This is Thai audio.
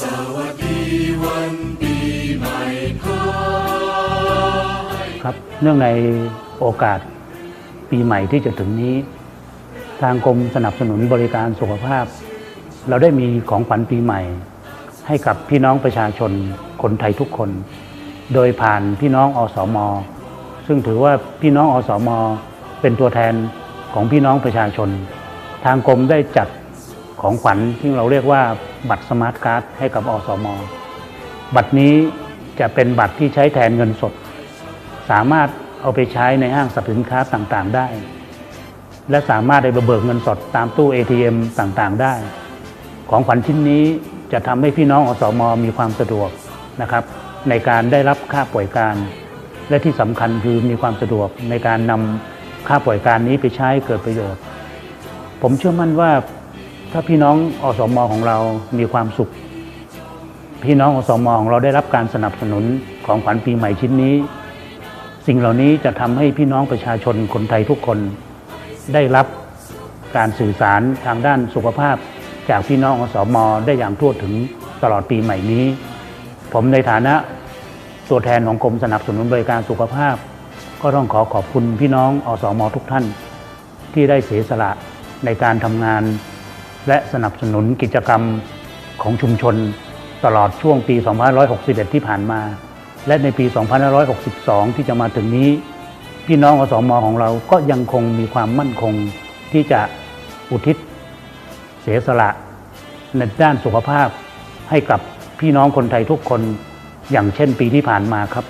สวัสดีวันปีใหม่พาครับเนื่องในโอกาสปีใหม่ที่จะถึงนี้ ทางกรมสนับสนุนบริการสุขภาพ เราได้มีของขวัญปีใหม่ ให้กับพี่น้องประชาชนคนไทยทุกคน โดยผ่านพี่น้องอสม ซึ่งถือว่าพี่น้องอสม เป็นตัวแทนของพี่น้องประชาชน ทางกรมได้จัดของขวัญที่เราเรียกว่า บัตรสมาร์ทการ์ดให้กับอสม บัตรนี้จะเป็นบัตรที่ใช้แทนเงินสด สามารถเอาไปใช้ในห้างสรรพสินค้าต่างๆ ได้ และสามารถได้เบิกเงินสดตามตู้ ATM ต่างๆ ได้ ของขวัญชิ้นนี้จะทำให้พี่น้องอสมมีความสะดวกนะครับในการได้รับค่าป่วยการ และที่สำคัญคือมีความสะดวกในการนำค่าป่วยการนี้ไปใช้เกิดประโยชน์ ผมเชื่อมั่นว่า ถ้าพี่น้องอสมของเรามีความสุข พี่น้องอสมของเราได้รับการสนับสนุนของขวัญปีใหม่ชิ้นนี้ สิ่งเหล่านี้จะทำให้พี่น้องประชาชนคนไทยทุกคนได้รับการสื่อสารทางด้านสุขภาพ จากพี่น้องอสมได้อย่างทั่วถึงตลอดปีใหม่นี้ ผมในฐานะตัวแทนของกรมสนับสนุนบริการสุขภาพ ก็ต้องขอขอบคุณพี่น้องอสมทุกท่าน ที่ได้เสียสละในการทำงาน และสนับสนุนกิจกรรมของชุมชนตลอดช่วงปี 2561 ที่ผ่านมา และในปี 2562 ที่จะมาถึงนี้ พี่น้องอสมอของเราก็ยังคงมีความมั่นคงที่จะอุทิศเสียสละในด้านสุขภาพให้กับพี่น้องคนไทยทุกคนอย่างเช่นปีที่ผ่านมาครับ